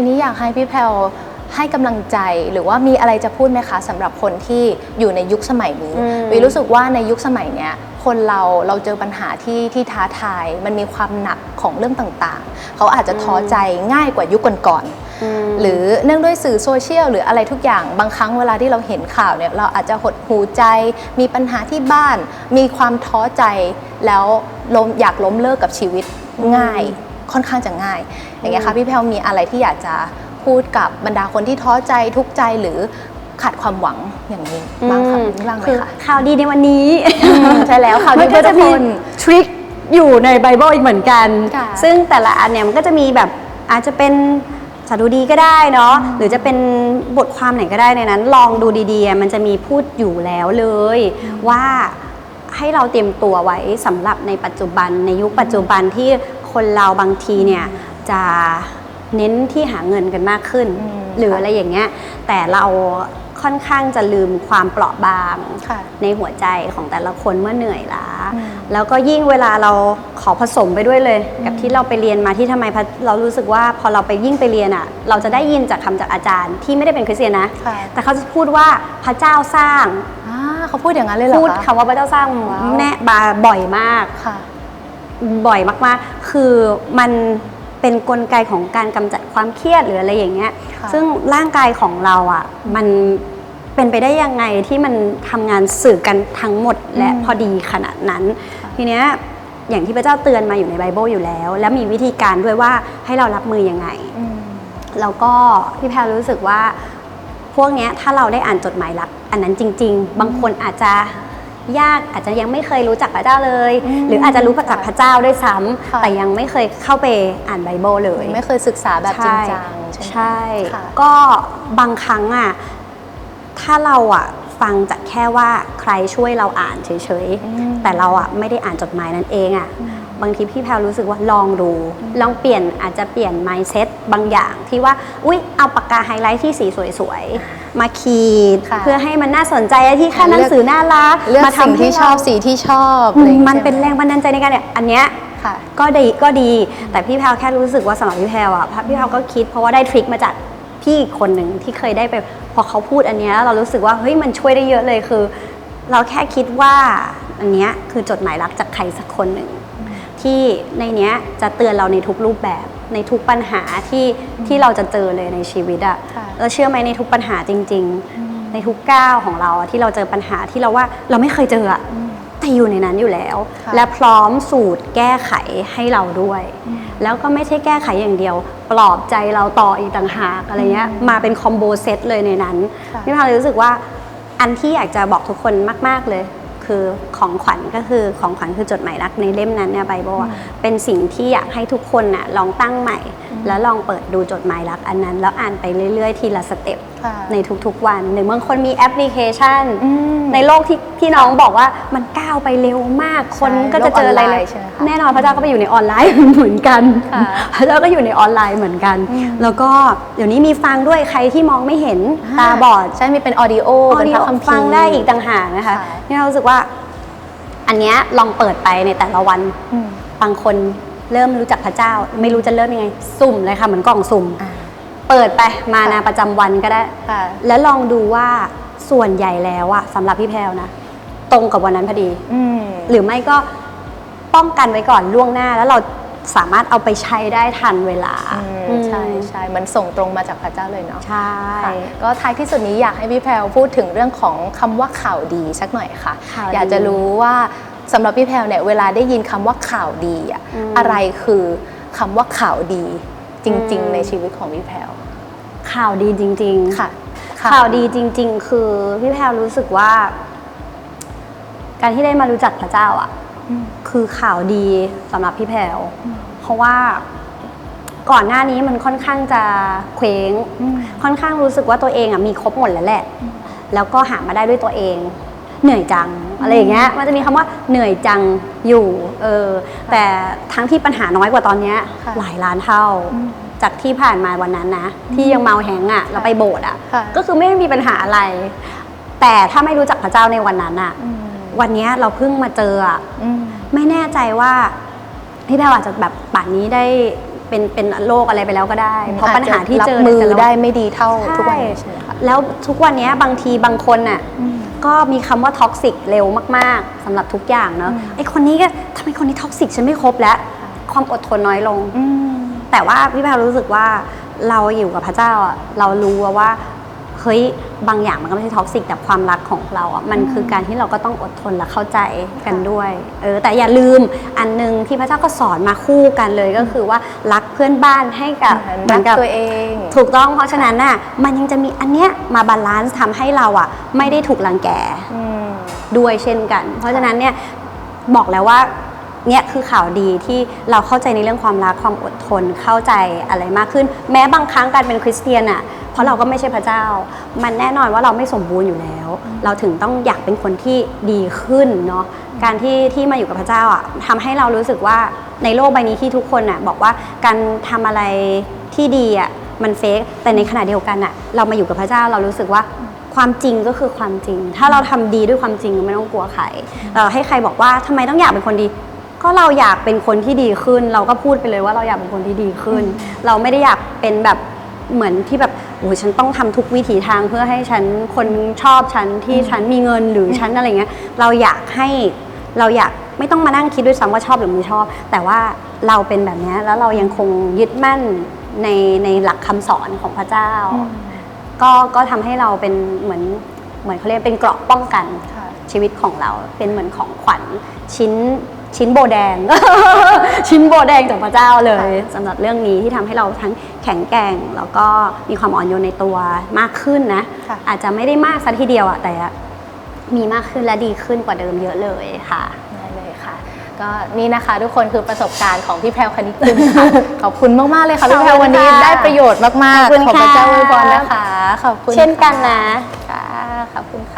ทีนี้อยากให้พี่แพลวให้กำลังใจหรือว่ามีอะไรจะพูดไหมคะสำหรับคนที่อยู่ในยุคสมัยนี้อืมวีรู้สึกว่าในยุคสมัยเนี้ยคนเราเราเจอปัญหาที่ที่ท้าทาย มันมีความหนักของเรื่องต่างๆ เขาอาจจะท้อใจง่ายกว่ายุคก่อนๆหรือเนื่องด้วยสื่อโซเชียลหรืออะไรทุกอย่างบางครั้งเวลาที่เราเห็นข่าวเนี่ยเราอาจจะหดหูใจ มีปัญหาที่บ้าน มีความท้อใจแล้วล้มอยากล้มเลิกกับชีวิตง่าย ค่อนข้างจะง่าย อย่างเงี้ยค่ะพี่แพลวมีอะไรที่อยากจะพูดกับบรรดาคนที่ท้อใจทุกข์ใจหรือขาดความหวังอย่างนี้บ้างคะบ้างไหมคือคะข่าวดีในวันนี้ใช่แล้วข่าวดีมันก็จะมีเพื่อทุกคนทริคอยู่ในไบเบิลอีกเหมือนกันค่ะซึ่งแต่ละอันเนี่ยมันก็จะมีแบบอาจจะเป็นสดุดีก็ได้เนาะหรือจะเป็นบทความไหนก็ได้ในนั้น ลองดูดีๆอะมันจะมีพูดอยู่แล้วเลยว่า ให้เราเตรียมตัวไว้สำหรับในปัจจุบันในยุคปัจจุบันที่คนเราบางทีเนี่ยจะเน้นที่หาเงินกันมากขึ้นอืมหรือค่ะอะไรอย่างเงี้ยแต่เราค่อนข้างจะลืมความเปราะบางค่ะในหัวใจของแต่ละคนเมื่อเหนื่อยล้าอืมแล้วก็ยิ่งเวลาเราขอผสมไปด้วยเลย กับที่เราไปเรียนมาที่ทำไมพระเรารู้สึกว่าพอเราไปยิ่งไปเรียนอะ เราจะได้ยินจากคำจากอาจารย์ที่ไม่ได้เป็นคริสเตียนนะค่ะแต่เขาจะพูดว่าพระเจ้าสร้างอ่า เขาพูดอย่างนั้นเลยเหรอพูดคะคำว่าพระเจ้าสร้างว้าวแน่บาบ่อยมากค่ะ บ่อยมากๆ คือมันเป็นกลไกของการกำจัดความเครียดหรืออะไรอย่างเงี้ยค่ะซึ่งร่างกายของเราอะ มันเป็นไปได้ยังไงที่มันทำงานสื่อกันทั้งหมดและพอดีขนาดนั้น ทีเนี้ยอย่างที่พระเจ้าเตือนมาอยู่ในไบเบิลอยู่แล้ว แล้วมีวิธีการด้วยว่าให้เรารับมือยังไงอืมแล้วก็พี่แพรรู้สึกว่าพ วกเนี้ยถ้าเราได้อ่านจดหมายรักอันนั้นจริง ๆ บางคนอาจจะยากอาจจะยังไม่เคยรู้จักพระเจ้าเลยอืมหรืออาจจะรู้จักพระเจ้าด้วยซ้ำค่ะแต่ยังไม่เคยเข้าไปอ่านไบเบิลเลย ไม่เคยศึกษาแบบจริงจังใช่ไหมใช่ค่ะก็บางครั้งอะถ้าเราอะฟังจากแค่ว่าใครช่วยเราอ่านเฉยอืมๆแต่เราอะไม่ได้อ่านจดหมายนั้นเองอะอืม บางทีพี่แพรรู้สึกว่าลองดู ลองเปลี่ยนอาจจะเปลี่ยน mindset บางอย่างที่ว่า อุ๊ย เอาปากกาไฮไลท์ที่สีสวยๆ มาขีดค่ะเพื่อให้มันน่าสนใจที่แค่หนังสือน่ารักเลือกมาสิ่งทำให้ที่ชอบเราสีที่ชอบอือะไรอมย่างงี้มันใช่ไหเป็นแรงบันดาลใจในการเนี่ยอันเนี้ยค่ะก็ดีก็ดี แต่พี่แพรวแค่รู้สึกว่าสำหรับพี่แพรวอะพี่แพรวก็คิดเพราะว่าได้ทริคมาจากพี่อีกคนหนึ่งที่เคยได้ไปพอเขาพูดอันเนี้ยแล้วเรารู้สึกว่าเฮ้ยมันช่วยได้เยอะเลยคือ เราแค่คิดว่าอันเนี้ยคือจดหมายรักจากใครสักคนหนึ่ง ที่ในเนี้ยจะเตือนเราในทุกรูปแบบในทุกปัญหาที่ที่เราจะเจอเลยในชีวิตอะค่ะเราเชื่อไหมในทุกปัญหาจริง ๆ ในทุกก้าวของเราอะที่เราเจอปัญหาที่เราว่าเราไม่เคยเจออะแต่อยู่ในนั้นอยู่แล้วค่ะและพร้อมสูตรแก้ไขให้เราด้วย แล้วก็ไม่ใช่แก้ไขอย่างเดียว ปลอบใจเราต่ออีกต่างหากอะไรเงี้ยมาเป็นคอมโบเซตเลยในนั้นค่ะพี่พาเลยรู้สึกว่าอันที่อยากจะบอกทุกคนมาก ๆเลย คือของขวัญก็คือของขวัญคือจดหมายรักในเล่มนั้นเนี่ยไบเบิลอะเป็นสิ่งที่อยากให้ทุกคนน่ะลองตั้งใหม่ แล้วลองเปิดดูจดหมายรักอันนั้น แล้วอ่านไปเรื่อยๆ ทีละสเต็ปค่ะในทุกๆวันหรือบางคนมีแอปพลิเคชันอืมในโลกที่ที่น้องบอกว่ามันก้าวไปเร็วมากคนก็จะเจออะไรโลกออนไลเลยน์ใช่ไหมคะแน่นอนพระเจ้าก็ไปอยู่ในออนไลน์เหมือนกันค่ะพระเจ้าก็อยู่ในออนไลน์เหมือนกันอืมแล้วก็เดี๋ยวนี้มีฟังด้วยใครที่มองไม่เห็นตาบอดใช่มีเป็นออดิโอออเป็นดิพโอระคัมภีร์ฟังได้อีกต่างหากนะคะค่ะนี่เรารู้สึกว่า อันเนี้ยลองเปิดไปในแต่ละวัน อืมบางคนเริ่มรู้จักพระเจ้า ไม่รู้จะเริ่มยังไง สุ่มเลยค่ะเหมือนกล่องสุ่ม อ่าเปิดไปมาค่ะนาประจำวันก็ได้ ค่ะ แล้วลองดูว่าส่วนใหญ่แล้วอะสำหรับพี่แพลวนะ ตรงกับวันนั้นพอดี อืม หรือไม่ก็ป้องกันไว้ก่อนล่วงหน้าแล้วเรา สามารถเอาไปใช้ได้ทันเวลาอืมใช่ใช่มันส่งตรงมาจากพระเจ้าเลยเนาะใช่ค่ะก็ท้ายที่สุดนี้อยากให้พี่แพรวพูดถึงเรื่องของคำว่าข่าวดีสักหน่อยค่ะข่าวดีอยากจะรู้ว่าสำหรับพี่แพรวเนี่ยเวลาได้ยินคำว่าข่าวดีอะอืมอะไรคือคำว่าข่าวดีจริงอืมๆในชีวิตของพี่แพรวข่าวดีจริง ๆ ค่ะ ข่าวดีจริง ๆ คือพี่แพรวรู้สึกว่า การที่ได้มารู้จักพระเจ้าอะอืม คือข่าวดีสำหรับพี่แพรวเพราะว่าก่อนหน้านี้มันค่อนข้างจะเคว้งอืมค่อนข้างรู้สึกว่าตัวเองอะมีครบหมดแล้วแหละ แล้วก็หามาได้ด้วยตัวเอง เหนื่อยจังอะไรอย่างเงี้ย มันจะมีคำว่าเหนื่อยจังอยู่ เออ แต่ทั้งที่ปัญหาน้อยกว่าตอนเนี้ยค่ะหลายล้านเท่าอืมจากที่ผ่านมาวันนั้นนะ ที่ยังเมาแหงอะเราไปโบสถ์อะค่ะก็คือไม่ได้มีปัญหาอะไร แต่ถ้าไม่รู้จักพระเจ้าในวันนั้นอะอืม วันเนี้ยเราเพิ่งมาเจออะอืมไม่แน่ใจว่าพี่แพรวอาจจะแบบป่านนี้ได้เป็นเป็นโรคอะไรไปแล้วก็ได้ เพราะปัญหาที่เจอรับมือในแต่ละวันได้ไม่ดีเท่าทุกวันนี้ใช่ไหมคะแล้วทุกวันนี้บางทีบางคนน่ะก็มีคำว่าท็อกซิกเร็วมาก ๆสำหรับทุกอย่างเนาะไอคนนี้ก็ทำไมคนนี้ท็อกซิกฉันไม่ครบแล้ว ความอดทนน้อยลงอืมแต่ว่าพี่แพรรู้สึกว่าเราอยู่กับพระเจ้าอะเรารู้ว่า เฮ้ยบางอย่างมันก็ไม่ใช่ท็อกซิกแต่ความรักของเราอะมันคือการที่เราก็ต้องอดทนและเข้าใจกันด้วยเออแต่อย่าลืมอันหนึงที่พระเจ้าก็สอนมาคู่กันเลยก็คือว่ารักเพื่อนบ้านให้กับเหมืรัอนกกับตัวเอง ถูกต้องเพราะฉะนั้นน่ะมันยังจะมีอันเนี้ยมาบาลานซ์ทำให้เราอะ ไม่ได้ถูกรังแกอืมด้วยเช่นกัน เพราะฉะนั้นเนี่ยบอกแล้วว่า เนี่ยคือข่าวดีที่เราเข้าใจในเรื่องความรักความอดทนเข้าใจอะไรมากขึ้น แม้บางครั้งการเป็นคริสเตียนอะเพราะเราก็ไม่ใช่พระเจ้า มันแน่นอนว่าเราไม่สมบูรณ์อยู่แล้ว เราถึงต้องอยากเป็นคนที่ดีขึ้นเนาะการที่ที่มาอยู่กับพระเจ้าอะทำให้เรารู้สึกว่าในโลกใบนี้ที่ทุกคนอะบอกว่าการทำอะไรที่ดีอะมันเฟกแต่ในขณะเดียวกันอะเรามาอยู่กับพระเจ้าเรารู้สึกว่าความจริงก็คือความจริง ถ้าเราทำดีด้วยความจริงไม่ต้องกลัวใครเราให้ใครบอกว่าทำไมต้องอยากเป็นคนดี ก็เราอยากเป็นคนที่ดีขึ้น เราก็พูดไปเลยว่าเราอยากเป็นคนที่ดีขึ้น เราไม่ได้อยากเป็นแบบเหมือนที่แบบโอ้ยฉันต้องทำทุกวิถีทางเพื่อให้ฉันคนชอบฉันที่ฉันมีเงินหรือฉันอะไรเงี้ยเราอยากให้เราอยากไม่ต้องมานั่งคิดด้วยซ้ำว่าชอบหรือไม่ชอบ แต่ว่าเราเป็นแบบเนี้ยแล้วเรายังคงยึดมั่นในในหลักคำสอนของพระเจ้า ก็ก็ทำให้เราเป็นเหมือนเหมือนเขาเรียกเป็นเกราะป้องกันค่ะชีวิตของเราเป็นเหมือนของขวัญชิ้น ชิ้นโบแดง ชิ้นโบแดงจากพระเจ้าเลยสำหรับเรื่องนี้ที่ทำให้เราทั้งแข็งแกร่ง แล้วก็มีความอ่อนโยนในตัวมากขึ้นนะค่ะอาจจะไม่ได้มากซะทีเดียวอะแต่มีมากขึ้นและดีขึ้นกว่าเดิมเยอะเลยค่ะได้เลยค่ะก็นี่นะคะทุกคนคือประสบการณ์ของพี่แพรวคณิตกุลค่ะขอบคุณมาก ๆ เลยค่ะพี่แพรววันนี้ขอบคุณค่ะได้ประโยชน์มากขอบคุณๆขอพระค่ะเจ้าอวยพรนะคะ ขอบคุณเช่นกันนะค่ะขอบคุณค่ะ